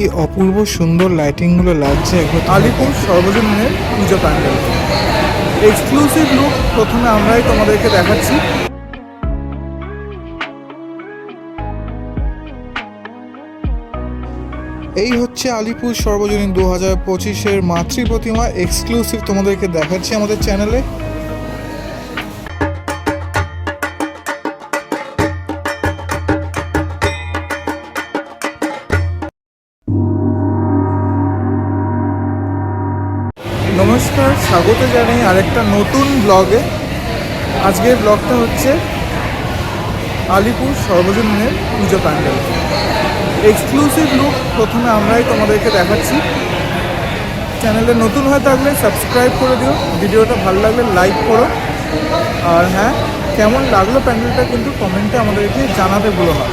কি অপূর্ব সুন্দর লাইটিংগুলো লাগছে একবার আলিপুর সর্বজনীনের পুজো প্যান্ডেল। এক্সক্লুসিভ লুক প্রথমে আমরাই তোমাদেরকে দেখাচ্ছি। এই হচ্ছে আলিপুর সর্বজনীন দু হাজার পঁচিশের মাতৃ প্রতিমা এক্সক্লুসিভ তোমাদেরকে দেখাচ্ছি আমাদের চ্যানেলে নমস্কার, স্বাগত জানাই আরেকটা নতুন ব্লগে আজকের ব্লগটা হচ্ছে আলিপুর সর্বজনীনের পুজো প্যান্ডেল। এক্সক্লুসিভ লুক প্রথমে আমরাই তোমাদেরকে দেখাচ্ছি। চ্যানেলে নতুন হয়ে থাকলে সাবস্ক্রাইব করে দিও। ভিডিওটা ভালো লাগলে লাইক করো। আর হ্যাঁ কেমন লাগল প্যান্ডেলটা কিন্তু কমেন্টে আমাদেরকে জানাতে ভুলো না।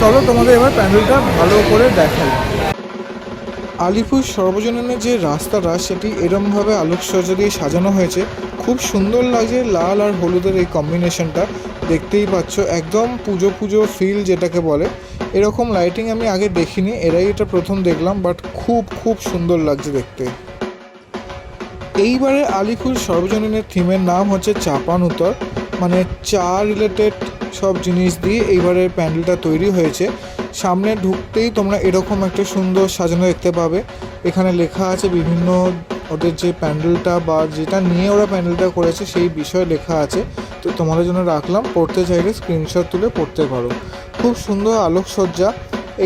চলো তোমাদের এবার প্যান্ডেলটা ভালো করে দেখাই। আলিপুর সর্বজনীনের যে রাস্তাটা, সেটি এরমভাবে আলোকসজ্জা দিয়ে সাজানো হয়েছে। খুব সুন্দর লাগছে লাল আর হলুদের এই কম্বিনেশনটা দেখতেই পাচ্ছ, একদম পুজো পুজো ফিল যেটাকে বলে। এরকম লাইটিং আমি আগে দেখিনি, এরাই এটা প্রথম দেখলাম বাট খুব খুব সুন্দর লাগছে দেখতে। এইবারে আলিপুর সর্বজনীনের থিমের নাম হচ্ছে চাপান উত্তর মানে চা রিলেটেড সব জিনিস দিয়ে এইবারের প্যান্ডেলটা তৈরি হয়েছে। সামনে ঢুকতেই তোমরা এরকম একটা সুন্দর সাজানো দেখতে পাবে। এখানে লেখা আছে বিভিন্ন ওদের যে প্যান্ডেলটা বা যেটা নিয়ে ওরা প্যান্ডেলটা করেছে সেই বিষয়ে লেখা আছে। তো তোমাদের জন্য রাখলাম, পড়তে চাইলে স্ক্রিনশট তুলে পড়তে পারো। খুব সুন্দর আলোকসজ্জা।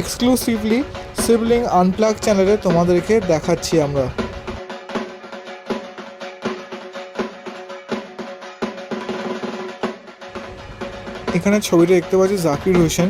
এক্সক্লুসিভলি সিবলিং আনপ্লাগ চ্যানেলে তোমাদেরকে দেখাচ্ছি আমরা। এখানে ছবিটা দেখতে পাচ্ছি জাকির হোসেন।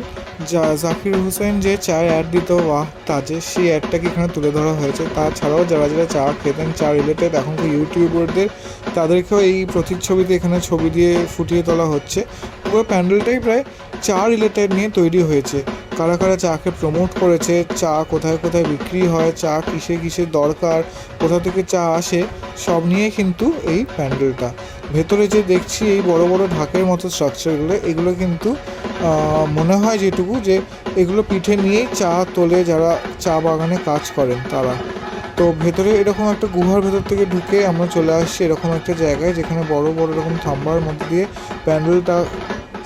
যা জাকির হোসেন যে চায়ের অ্যাড দিত ওয়াহ তাজে সেই অ্যাডটাকে এখানে তুলে ধরা হয়েছে। তাছাড়াও যারা যারা চা খেতেন, চা রিলেটেড এখনকার ইউটিউবারদের তাদেরকেও এই প্রতিচ্ছবিতে এখানে ছবি দিয়ে ফুটিয়ে তোলা হচ্ছে। পুরো প্যান্ডেলটাই প্রায় চা রিলেটেড নিয়ে তৈরি হয়েছে। কারা কারা চাকে প্রমোট করেছে, চা কোথায় কোথায় বিক্রি হয়, চা কিসে কিসে দরকার, কোথা থেকে চা আসে, সব নিয়ে কিন্তু এই প্যান্ডেলটা। ভেতরে যে দেখছি এই বড় বড় ঢাকের মতো স্ট্রাকচারগুলো এগুলো কিন্তু মনে হয় যেটুকু যে এগুলো পিঠে নিয়েই চা তোলে যারা চা বাগানে কাজ করেন তারা। তো ভেতরে এরকম একটা গুহার ভেতর থেকে ঢুকে আমরা চলে আসছি এরকম একটা জায়গায় যেখানে বড় বড় এরকম থাম্বার মধ্যে দিয়ে প্যান্ডেলটা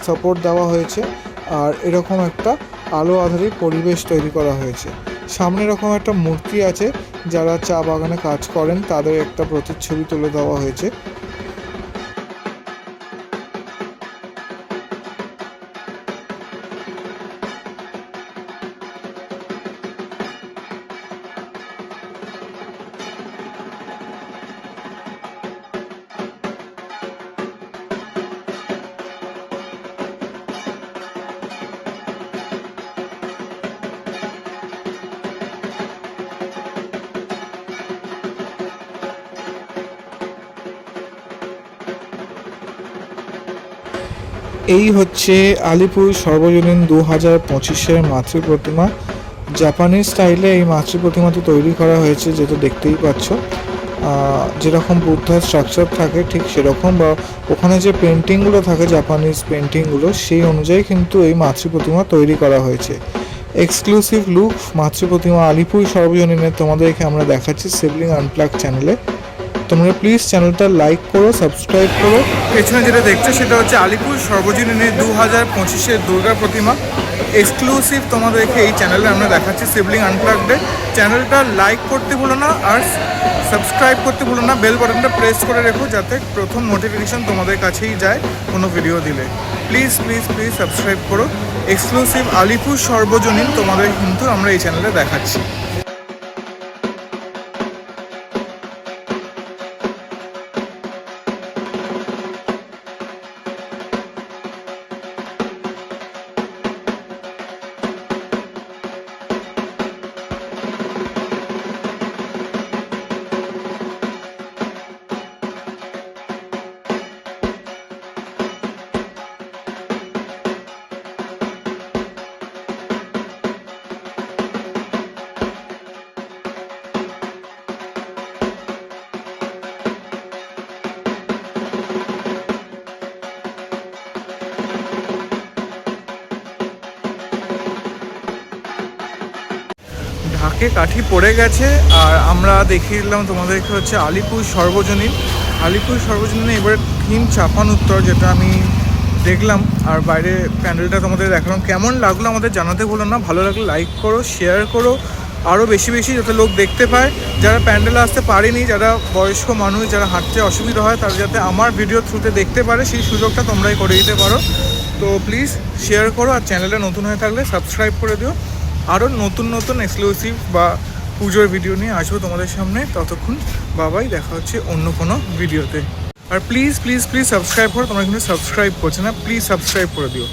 সাপোর্ট দেওয়া হয়েছে আর এরকম একটা আলো আধারী পরিবেশ তৈরি করা হয়েছে। সামনে এরকম একটা মূর্তি আছে যারা চা বাগানে কাজ করেন তাদের একটা প্রতিচ্ছবি তুলে দেওয়া হয়েছে। এই হচ্ছে আলিপুর সর্বজনীন দু হাজার পঁচিশের মাতৃ প্রতিমা জাপানিজ স্টাইলে এই মাতৃ প্রতিমাটি তৈরি করা হয়েছে যেটা দেখতেই পাচ্ছ। যেরকম বুদ্ধার স্ট্রাকচার থাকে, ঠিক সেরকম বা ওখানে যে পেন্টিংগুলো থাকে জাপানিজ পেন্টিংগুলো সেই অনুযায়ী কিন্তু এই মাতৃ প্রতিমা তৈরি করা হয়েছে। এক্সক্লুসিভ লুক মাতৃ প্রতিমা আলিপুর সর্বজনীনে তোমাদেরকে আমরা দেখাচ্ছি সিবলিং আনপ্লাগ চ্যানেলে তোমরা প্লিজ চ্যানেলটা লাইক করো সাবস্ক্রাইব করো। পেছনে যেটা দেখছ সেটা হচ্ছে আলিপুর সর্বজনীনের দু হাজার পঁচিশের দুর্গা প্রতিমা। এক্সক্লুসিভ তোমাদেরকে এই চ্যানেলে আমরা দেখাচ্ছি সিবলিং আনপ্লাগডে চ্যানেলটা লাইক করতে ভুলো না আর সাবস্ক্রাইব করতে ভুলো না। বেল বাটনটা প্রেস করে রেখো যাতে প্রথম নোটিফিকেশন তোমাদের কাছেই যায় কোনো ভিডিও দিলে। প্লিজ প্লিজ প্লিজ সাবস্ক্রাইব করো। এক্সক্লুসিভ আলিপুর সর্বজনীন তোমাদের কিন্তু আমরা এই চ্যানেলে দেখাচ্ছি। ঢাকে কাঠি পড়ে গেছে, আর আমরা দেখিয়ে দিলাম তোমাদেরকে হচ্ছে আলিপুর সর্বজনীন। আলিপুর সর্বজনীন এবার থিম চাপান উত্তর যেটা আমি দেখলাম, আর বাইরে প্যান্ডেলটা তোমাদের দেখালাম। কেমন লাগল আমাদের জানাতে ভুলো না, ভালো লাগলে লাইক করো শেয়ার করো আরও বেশি বেশি যাতে লোক দেখতে পায়। যারা প্যান্ডেলে আসতে পারেনি, যারা বয়স্ক মানুষ, যারা হাঁটতে অসুবিধা হয়, তারা যাতে আমার ভিডিও থ্রুতে দেখতে পারে, সেই সুযোগটা তোমরাই করে দিতে পারো। তো প্লিজ শেয়ার করো, আর চ্যানেলে নতুন হয়ে থাকলে সাবস্ক্রাইব করে দিও। আরও নতুন নতুন এক্সক্লুসিভ বা পুজোর ভিডিও নিয়ে আসব তোমাদের সামনে। ততক্ষণ বাবাই দেখা হচ্ছে অন্য কোনো ভিডিওতে আর প্লিজ প্লিজ প্লিজ সাবস্ক্রাইব করো, তোমরা কিন্তু সাবস্ক্রাইব করছে না প্লিজ সাবস্ক্রাইব করে দিও।